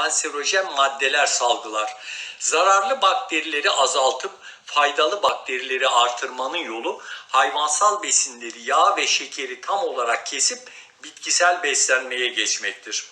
kanserojen maddeler salgılar. Zararlı bakterileri azaltıp faydalı bakterileri artırmanın yolu hayvansal besinleri, yağ ve şekeri tam olarak kesip bitkisel beslenmeye geçmektir.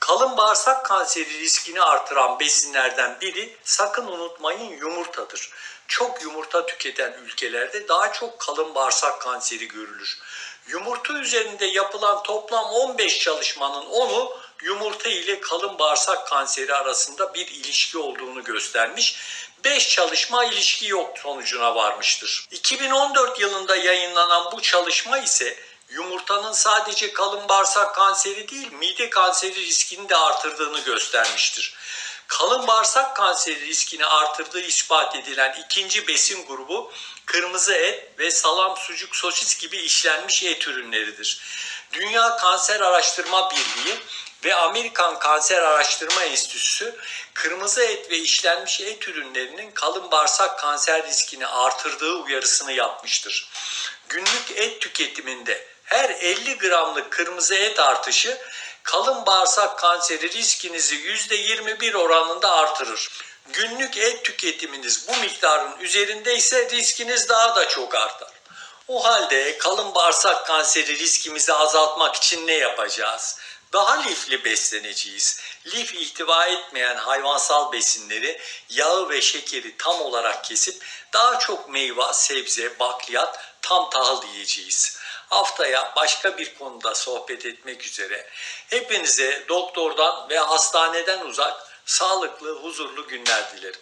Kalın bağırsak kanseri riskini artıran besinlerden biri sakın unutmayın yumurtadır. Çok yumurta tüketen ülkelerde daha çok kalın bağırsak kanseri görülür. Yumurta üzerinde yapılan toplam 15 çalışmanın 10'u yumurta ile kalın bağırsak kanseri arasında bir ilişki olduğunu göstermiş. 5 çalışma ilişki yok sonucuna varmıştır. 2014 yılında yayınlanan bu çalışma ise yumurtanın sadece kalın bağırsak kanseri değil mide kanseri riskini de artırdığını göstermiştir. Kalın bağırsak kanseri riskini artırdığı ispat edilen ikinci besin grubu kırmızı et ve salam, sucuk, sosis gibi işlenmiş et ürünleridir. Dünya Kanser Araştırma Birliği ve Amerikan Kanser Araştırma Enstitüsü kırmızı et ve işlenmiş et ürünlerinin kalın bağırsak kanser riskini artırdığı uyarısını yapmıştır. Günlük et tüketiminde her 50 gramlık kırmızı et artışı kalın bağırsak kanseri riskinizi %21 oranında artırır. Günlük et tüketiminiz bu miktarın üzerinde ise riskiniz daha da çok artar. O halde kalın bağırsak kanseri riskimizi azaltmak için ne yapacağız? Daha lifli besleneceğiz. Lif ihtiva etmeyen hayvansal besinleri, yağı ve şekeri tam olarak kesip daha çok meyve, sebze, bakliyat, tam tahıl yiyeceğiz. Haftaya başka bir konuda sohbet etmek üzere. Hepinize doktordan ve hastaneden uzak sağlıklı, huzurlu günler dilerim.